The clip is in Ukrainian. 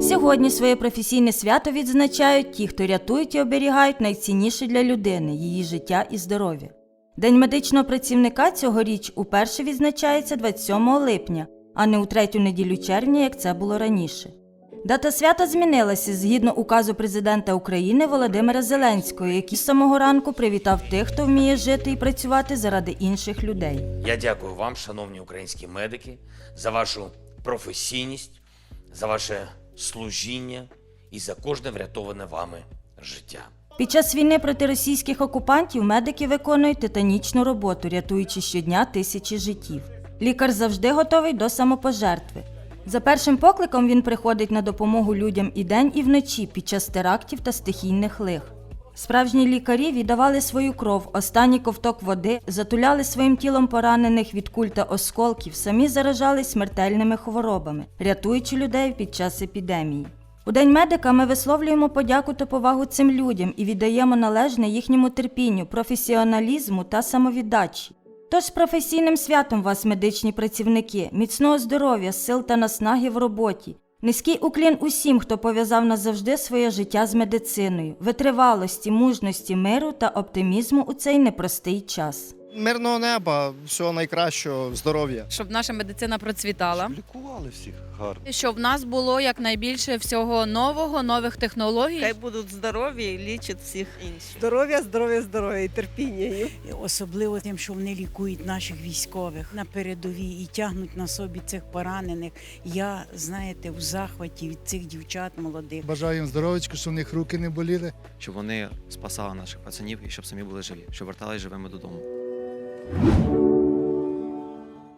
Сьогодні своє професійне свято відзначають ті, хто рятують і оберігають найцінніше для людини її життя і здоров'я. День медичного працівника цьогоріч уперше відзначається 27 липня, а не у третю неділю червня, як це було раніше. Дата свята змінилася згідно указу президента України Володимира Зеленського, який з самого ранку привітав тих, хто вміє жити і працювати заради інших людей. Я дякую вам, шановні українські медики, за вашу професійність, за ваше служіння і за кожне врятоване вами життя. Під час війни проти російських окупантів медики виконують титанічну роботу, рятуючи щодня тисячі життів. Лікар завжди готовий до самопожертви. За першим покликом він приходить на допомогу людям і день, і вночі під час терактів та стихійних лих. Справжні лікарі віддавали свою кров, останній ковток води, затуляли своїм тілом поранених від куль та осколків, самі заражались смертельними хворобами, рятуючи людей під час епідемії. У День медика ми висловлюємо подяку та повагу цим людям і віддаємо належне їхньому терпінню, професіоналізму та самовіддачі. Тож професійним святом вас, медичні працівники, міцного здоров'я, сил та наснаги в роботі. Низький уклін усім, хто пов'язав назавжди своє життя з медициною, витривалості, мужності, миру та оптимізму у цей непростий час. Мирного неба, всього найкращого, здоров'я. щоб наша медицина процвітала, Лікували всіх гарно. щоб в нас було якнайбільше всього нового, нових технологій. Хай будуть здорові і лічать всіх інших. Здоров'я, здоров'я, здоров'я і терпіння їм. особливо тим, що вони лікують наших військових на передовій і тягнуть на собі цих поранених. Я знаєте, в захваті від цих дівчат молодих. Бажаю їм здоров'ячка, щоб у них руки не боліли. щоб вони спасали наших пацанів і щоб самі були живі, щоб вертались живими додому. you